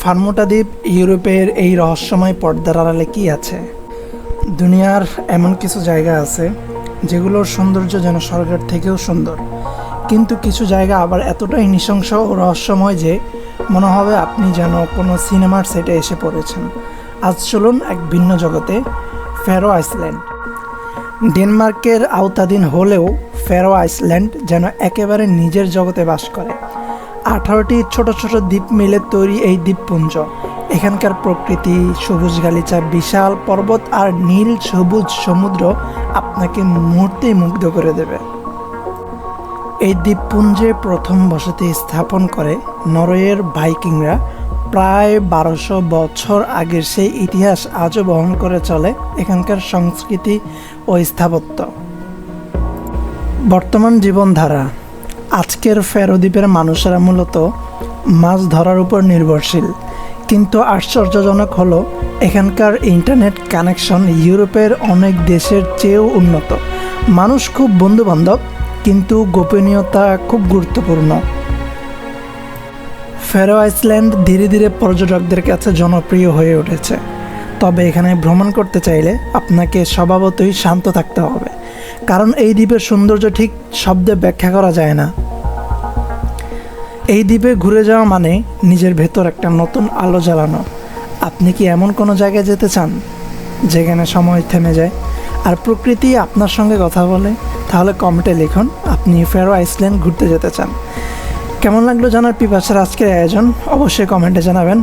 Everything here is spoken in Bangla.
ফার্মোটা দ্বীপ ইউরোপের এই রহস্যময় পর্দার আড়ালে কী আছে? দুনিয়ার এমন কিছু জায়গা আছে, যেগুলোর সৌন্দর্য যেন স্বর্গের থেকেও সুন্দর। কিন্তু কিছু জায়গা আবার এতটাই নৃশংস ও রহস্যময় যে মনে হবে আপনি যেন কোনো সিনেমার সেটে এসে পড়েছেন। আজ চলুন এক ভিন্ন জগতে, ফেরো আইসল্যান্ড। ডেনমার্কের আওতাধীন হলেও ফেরো আইসল্যান্ড যেন একেবারে নিজের জগতে বাস করে। আঠারোটি ছোট ছোট দ্বীপ মিলে তৈরি এই দ্বীপপুঞ্জ। এখানকার প্রকৃতি, সবুজ গালিচা, বিশাল পর্বত আর নীল সবুজ সমুদ্র আপনাকে মুহূর্তেই মুগ্ধ করে দেবে। এই দ্বীপপুঞ্জে প্রথম বসতি স্থাপন করে নরওয়ের ভাইকিংরা। প্রায় বারোশো বছর আগের সেই ইতিহাস আজও বহন করে চলে এখানকার সংস্কৃতি ও স্থাপত্য। বর্তমান জীবনধারা আজকের ফেরোদ্বীপের মানুষেরা মূলত মাছ ধরার উপর নির্ভরশীল। কিন্তু আশ্চর্যজনক হলো, এখানকার ইন্টারনেট কানেকশন ইউরোপের অনেক দেশের চেয়েও উন্নত। মানুষ খুব বন্ধুবান্ধব, কিন্তু গোপনীয়তা খুব গুরুত্বপূর্ণ। ফেরো আইসল্যান্ড ধীরে ধীরে পর্যটকদের কাছে জনপ্রিয় হয়ে উঠেছে। তবে এখানে ভ্রমণ করতে চাইলে আপনাকে স্বভাবতই শান্ত থাকতে হবে। কারণ এই দ্বীপের সৌন্দর্য ঠিক শব্দে ব্যাখ্যা করা যায় না। এই দ্বীপে ঘুরে যাওয়া মানে নিজের ভেতর একটা নতুন আলো জ্বালানো। আপনি কি এমন কোনো জায়গায় যেতে চান যেখানে সময় থেমে যায়? আর প্রকৃতি আপনার সঙ্গে কথা বলে, তাহলে কমেন্টে লিখুন, আপনি ফেরো আইসল্যান্ড ঘুরতে যেতে চান। কেমন লাগল জানার পিপাসার আজকের আয়োজন? অবশ্যই কমেন্টে জানাবেন।